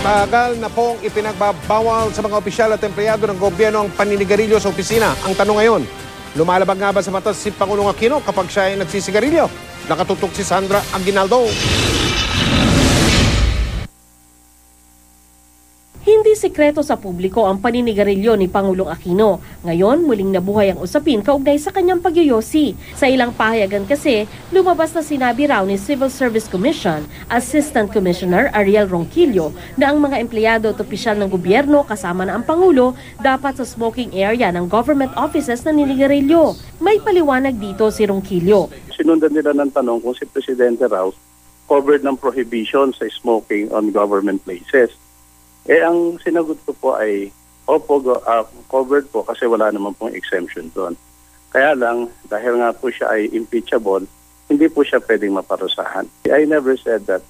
Tagal na pong ipinagbabawal sa mga opisyal at empleyado ng gobyerno ang paninigarilyo sa opisina. Ang tanong ngayon, lumalabag nga ba sa mata si Pangulong Aquino kapag siya ay nagsisigarilyo? Nakatutok si Sandra Aguinaldo. Hindi sekreto sa publiko ang paninigarilyo ni Pangulong Aquino. Ngayon, muling nabuhay ang usapin kaugnay sa kanyang pagyoyosi. Sa ilang pahayagan kasi, lumabas na sinabi raw ni Civil Service Commission Assistant Commissioner Ariel Ronquillo na ang mga empleyado at opisyal ng gobyerno kasama na ang Pangulo dapat sa smoking area ng government offices na ninigarilyo. May paliwanag dito si Ronquillo. sinundan nila ng tanong kung si Presidente raw covered ng prohibition sa smoking on government places. Eh, ang sinagot ko po ay, opo, go- ah, covered po kasi wala naman pong exemption doon. Kaya lang, dahil nga po siya ay impeachable, hindi po siya pwedeng maparusahan. I never said that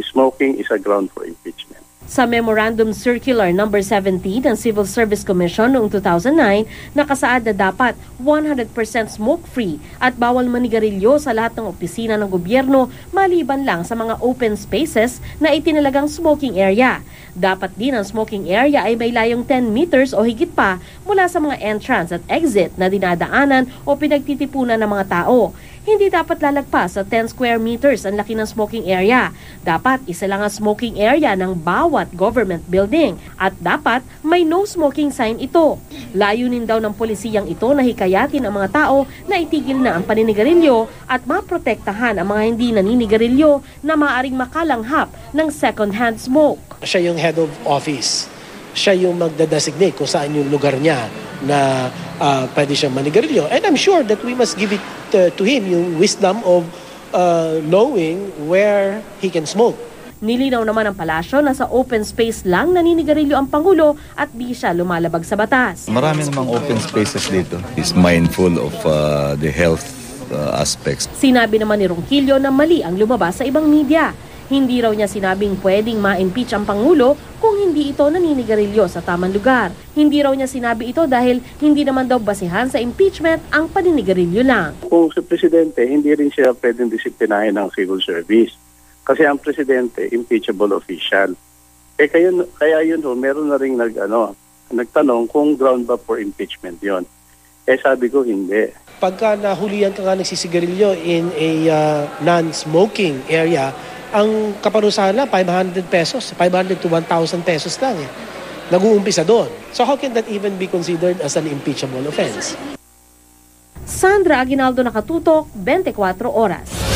smoking is a ground for impeachment. Sa Memorandum Circular No. 70 ng Civil Service Commission noong 2009, nakasaad na dapat 100% smoke-free at bawal manigarilyo sa lahat ng opisina ng gobyerno maliban lang sa mga open spaces na itinalagang smoking area. Dapat din ang smoking area ay may layong 10 meters o higit pa mula sa mga entrance at exit na dinadaanan o pinagtitipunan ng mga tao. Hindi dapat lalagpas sa 10 square meters ang laki ng smoking area. Dapat isa lang ang smoking area ng bawat government building at dapat may no smoking sign ito. Layunin daw ng polisiyang ito na hikayatin ang mga tao na itigil na ang paninigarilyo at maprotektahan ang mga hindi naninigarilyo na maaring makalanghap ng second-hand smoke. siya yung head of office. Siya yung magda-designate kung saan yung lugar niya na ah, pwede siyang manigarilyo. And I'm sure that we must give it uh, to him yung wisdom of uh, knowing where he can smoke. Nilinaw naman ng palasyo na sa open space lang naninigarilyo ang Pangulo at di siya lumalabag sa batas. Marami namang open spaces dito. He's mindful of uh, the health uh, aspects. Sinabi naman ni Ronquillo na mali ang lumabas sa ibang media. Hindi raw niya sinabing pwedeng ma-impeach ang Pangulo kung hindi ito naninigarilyo sa tamang lugar. Hindi raw niya sinabi ito dahil hindi naman daw basihan sa impeachment ang paninigarilyo lang. Kung si Presidente, hindi rin siya pwedeng disiplinahin ng civil service. Kasi ang Presidente, impeachable official. Eh kaya, kaya yun ho, meron na rin nag, ano, nagtanong kung ground ba for impeachment yon. Eh sabi ko hindi. Pagka nahulihan ka nga nagsisigarilyo in a uh, non-smoking area, ang kaparusahan lang 500 pesos, 500 to 1,000 pesos lang eh. Nag-uumpisa doon. So how can that even be considered as an impeachable offense? Sandra Aguinaldo nakatutok, 24 oras.